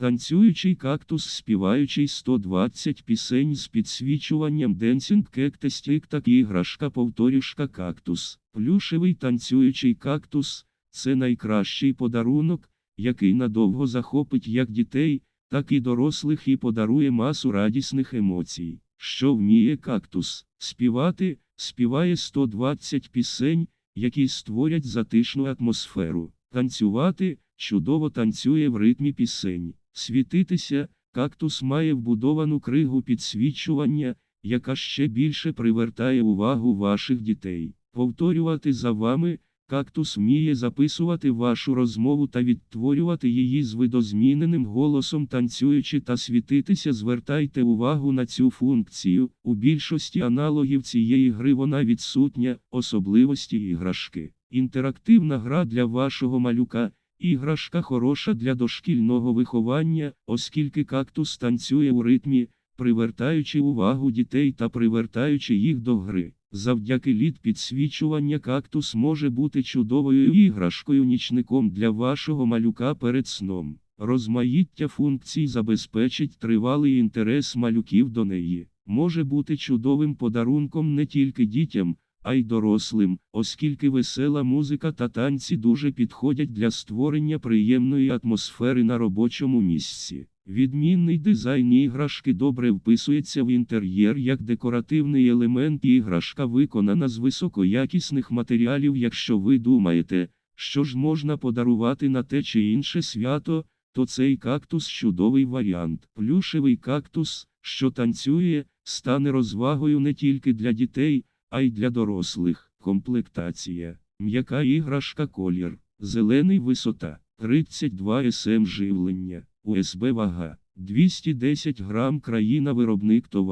Танцюючий кактус, співаючий 120 пісень з підсвічуванням денсінг кектестік так іграшка повторюшка кактус. Плюшевий танцюючий кактус це найкращий подарунок, який надовго захопить як дітей, так і дорослих і подарує масу радісних емоцій. Що вміє кактус? Співати, співає 120 пісень, які створять затишну атмосферу. Танцювати, чудово танцює в ритмі пісень. Світитися, кактус має вбудовану кригу підсвічування, яка ще більше привертає увагу ваших дітей. Повторювати за вами, кактус вміє записувати вашу розмову та відтворювати її з видозміненим голосом танцюючи та світитися. Звертайте увагу на цю функцію. У більшості аналогів цієї гри вона відсутня, особливості іграшки. Інтерактивна гра для вашого малюка. Іграшка хороша для дошкільного виховання, оскільки кактус танцює у ритмі, привертаючи увагу дітей та привертаючи їх до гри. Завдяки лід підсвічування кактус може бути чудовою іграшкою нічником для вашого малюка перед сном. Розмаїття функцій забезпечить тривалий інтерес малюків до неї. Може бути чудовим подарунком не тільки дітям, а й дорослим, оскільки весела музика та танці дуже підходять для створення приємної атмосфери на робочому місці. Відмінний дизайн іграшки добре вписується в інтер'єр як декоративний елемент. Іграшка виконана з високоякісних матеріалів. Якщо ви думаєте, що ж можна подарувати на те чи інше свято, то цей кактус чудовий варіант. Плюшевий кактус, що танцює, стане розвагою не тільки для дітей, а й для дорослих. Комплектація. М'яка іграшка колір. Зелений висота. 32 см живлення. УСБ вага. 210 грам країна виробник товару.